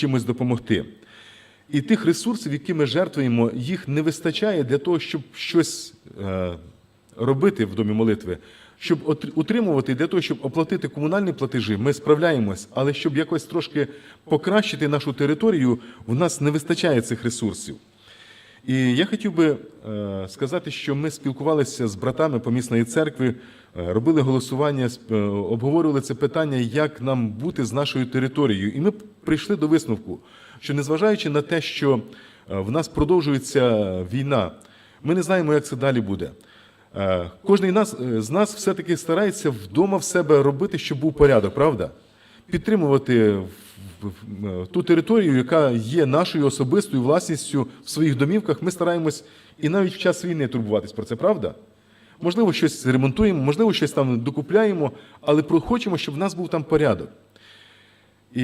чимось допомогти. І тих ресурсів, які ми жертвуємо, їх не вистачає для того, щоб щось е, робити в домі молитви. Щоб утримувати для того, щоб оплатити комунальні платежі, ми справляємось, але щоб якось трошки покращити нашу територію, в нас не вистачає цих ресурсів. І я хотів би е, сказати, що ми спілкувалися з братами помісної церкви, е, робили голосування, е, обговорювали це питання, як нам бути з нашою територією. І ми прийшли до висновку, що незважаючи на те, що в нас продовжується війна, ми не знаємо, як це далі буде. Кожний з нас все-таки старається вдома в себе робити, щоб був порядок, правда? Підтримувати в- ту територію, яка є нашою особистою власністю в своїх домівках. Ми стараємось і навіть в час війни турбуватись про це, правда? Можливо, щось ремонтуємо, можливо, щось там докупляємо, але хочемо, щоб в нас був там порядок. І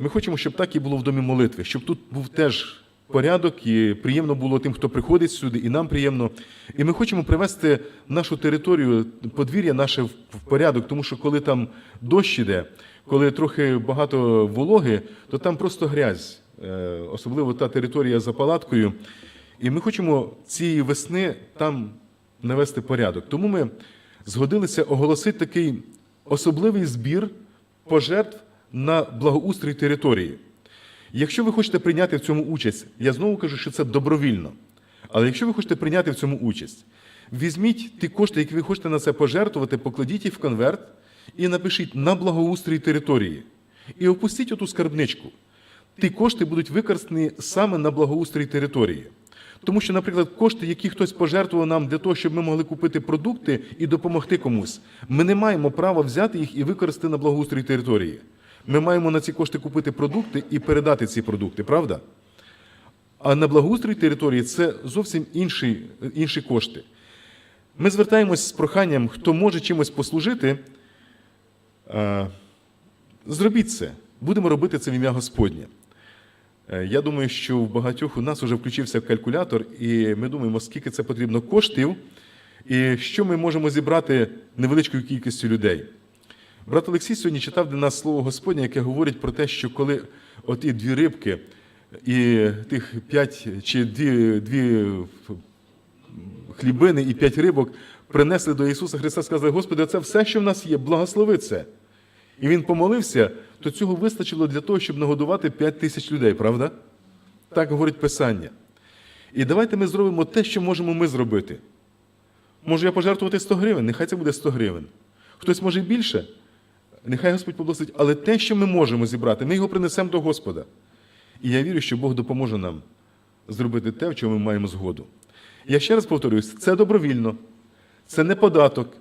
ми хочемо, щоб так і було в домі молитви, щоб тут був теж порядок, і приємно було тим, хто приходить сюди, і нам приємно. І ми хочемо привести нашу територію, подвір'я наше в порядок, тому що коли там дощ іде, коли трохи багато вологи, то там просто грязь, е, особливо та територія за палаткою. І ми хочемо цієї весни там навести порядок. Тому ми згодилися оголосити такий особливий збір пожертв на благоустрій території. Якщо ви хочете прийняти в цьому участь, я знову кажу, що це добровільно. Але якщо ви хочете прийняти в цьому участь, візьміть ті кошти, які ви хочете на це пожертвувати, покладіть їх в конверт і напишіть на благоустрій території. І опустіть оту скарбничку. Ті кошти будуть використані саме на благоустрій території. Тому що, наприклад, кошти, які хтось пожертвував нам для того, щоб ми могли купити продукти і допомогти комусь, ми не маємо права взяти їх і використати на благоустрій території. Ми маємо на ці кошти купити продукти і передати ці продукти, правда? А на благоустрій території це зовсім інші, інші кошти. Ми звертаємось з проханням, хто може чимось послужити, е, зробіть це. Будемо робити це в ім'я Господнє. Е, Я думаю, що в багатьох у нас вже включився калькулятор, і ми думаємо, скільки це потрібно коштів, і що ми можемо зібрати невеличкою кількістю людей. Брат Олексій сьогодні читав для нас слово Господнє, яке говорить про те, що коли оті дві рибки і тих п'ять чи дві, дві хлібини і п'ять рибок принесли до Ісуса Христа, сказали, Господи, це все, що в нас є, благослови це. І він помолився, то цього вистачило для того, щоб нагодувати п'ять тисяч людей, правда? Так говорить Писання. І давайте ми зробимо те, що можемо ми зробити. Можу я пожертвувати 100 гривень, нехай це буде 100 гривень. Хтось може більше, нехай Господь поблагословить, але те, що ми можемо зібрати, ми його принесемо до Господа. І я вірю, що Бог допоможе нам зробити те, в чому ми маємо згоду. Я ще раз повторюсь, це добровільно, це не податок.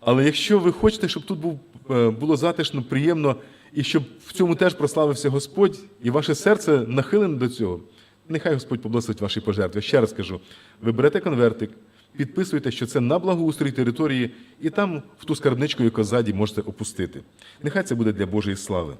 Але якщо ви хочете, щоб тут був, е, було затишно, приємно, і щоб в цьому теж прославився Господь, і ваше серце нахилене до цього, нехай Господь поблагословить ваші пожертви. Ще раз кажу: ви берете конвертик, підписуєте, що це на благоустрій території, і там в ту скарбничку, яку ззаді, можете опустити. Нехай це буде для Божої слави.